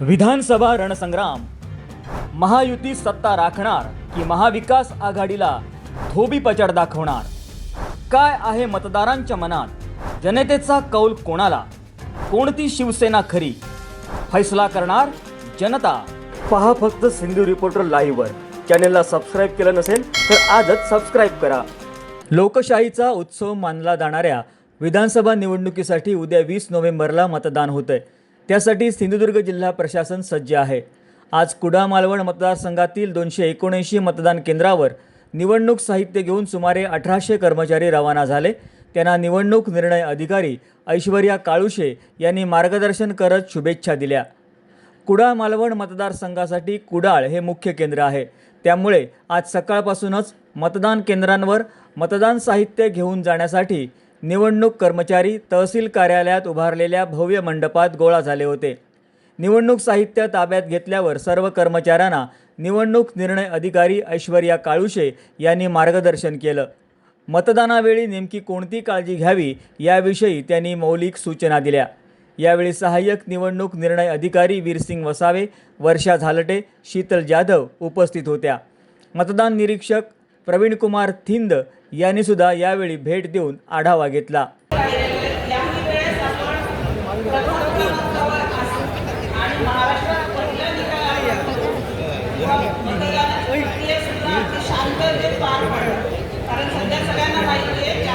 विधानसभा रणसंग्राम. महायुती सत्ता राखणार की महाविकास आघाडीला धोबी पचड दाखवणार? काय आहे मतदारांच्या मनात? जनतेचा कौल कोणाला? कोणती शिवसेना खरी? फैसला करणार जनता. पहा फक्त सिंधू रिपोर्टर लाईव्हवर. चॅनेलला सबस्क्राईब केलं नसेल तर आजच सबस्क्राईब करा. लोकशाहीचा उत्सव मानला जाणाऱ्या विधानसभा निवडणुकीसाठी उद्या वीस नोव्हेंबरला मतदान होतंय. त्यासाठी सिंधुदुर्ग जिल्हा प्रशासन सज्ज आहे. आज कुडा मालवण मतदारसंघातील दोनशे एकोणऐंशी मतदान केंद्रावर निवडणूक साहित्य घेऊन सुमारे अठराशे कर्मचारी रवाना झाले. त्यांना निवडणूक निर्णय अधिकारी ऐश्वर्या काळुशे यांनी मार्गदर्शन करत शुभेच्छा दिल्या. कुडाळ मालवण मतदारसंघासाठी कुडाळ हे मुख्य केंद्र आहे. त्यामुळे आज सकाळपासूनच मतदान केंद्रांवर मतदान साहित्य घेऊन जाण्यासाठी निवडणूक कर्मचारी तहसील कार्यालयात उभारलेल्या भव्य मंडपात गोळा झाले होते. निवडणूक साहित्य ताब्यात घेतल्यावर सर्व कर्मचाऱ्यांना निवडणूक निर्णय अधिकारी ऐश्वर्या काळुशे यांनी मार्गदर्शन केलं. मतदानावेळी नेमकी कोणती काळजी घ्यावी याविषयी त्यांनी मौलिक सूचना दिल्या. यावेळी सहाय्यक निवडणूक निर्णय अधिकारी वीरसिंग वसावे वर्षा झालटे शीतल जाधव उपस्थित होत्या. मतदान निरीक्षक प्रवीणकुमार थिंद यांनी सुद्धा यावेळी भेट देऊन आढावा घेतला. कारण सध्या सगळ्यांना माहिती आहे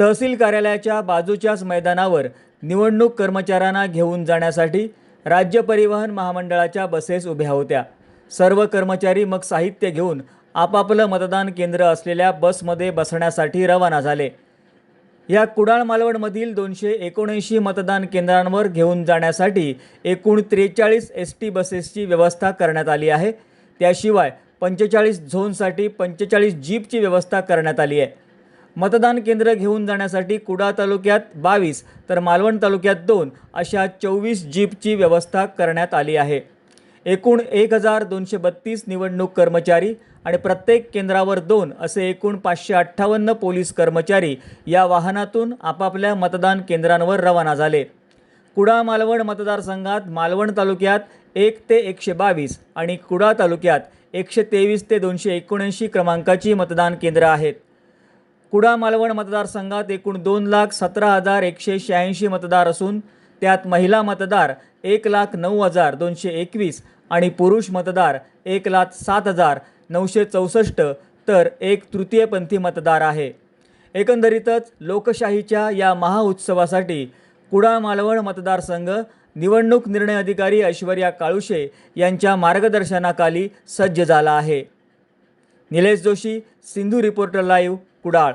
तहसील कार्यालयाच्या बाजूच्याच मैदानावर निवडणूक कर्मचाऱ्यांना घेऊन जाण्यासाठी राज्य परिवहन महामंडळाच्या बसेस उभ्या होत्या. सर्व कर्मचारी मग साहित्य घेऊन आपापलं मतदान केंद्र असलेल्या बसमध्ये बसण्यासाठी रवाना झाले. या कुडाळ मालवणमधील दोनशे एकोणऐंशी मतदान केंद्रांवर घेऊन जाण्यासाठी एकूण त्रेचाळीस एस टी बसेसची व्यवस्था करण्यात आली आहे. त्याशिवाय पंचेचाळीस झोनसाठी पंचेचाळीस जीपची व्यवस्था करण्यात आली आहे. मतदान केंद्र घेऊन जाण्यासाठी कुडाळ तालुक्यात बावीस तर मालवण तालुक्यात दोन अशा चोवीस जीपची व्यवस्था करण्यात आली आहे. एकूण एक हजार दोनशे बत्तीस निवडणूक कर्मचारी आणि प्रत्येक केंद्रावर दोन असे एकूण पाचशे अठ्ठावन्न पोलीस कर्मचारी या वाहनातून आपापल्या मतदान केंद्रांवर रवाना झाले. कुडाळ मालवण मतदारसंघात मालवण तालुक्यात एक ते एकशे बावीस आणि कुडाळ तालुक्यात एकशे तेवीस ते दोनशे एकोणऐंशी क्रमांकाची मतदान केंद्रं आहेत. कुडा मालवण मतदारसंघात एकूण दोन लाख सतरा हजार एकशे शहाऐंशी मतदार असून त्यात महिला मतदार एक लाख नऊ हजार दोनशे एकवीस आणि पुरुष मतदार एक लाख सात हजार नऊशे चौसष्ट तर एक तृतीयपंथी मतदार आहे. एकंदरीतच लोकशाहीच्या या महाउत्सवासाठी कुडा मालवण मतदारसंघ निवडणूक निर्णय अधिकारी ऐश्वर्या काळुशे यांच्या मार्गदर्शनाखाली सज्ज झाला आहे. Nilesh Joshi Sindhu reporter live Kudal.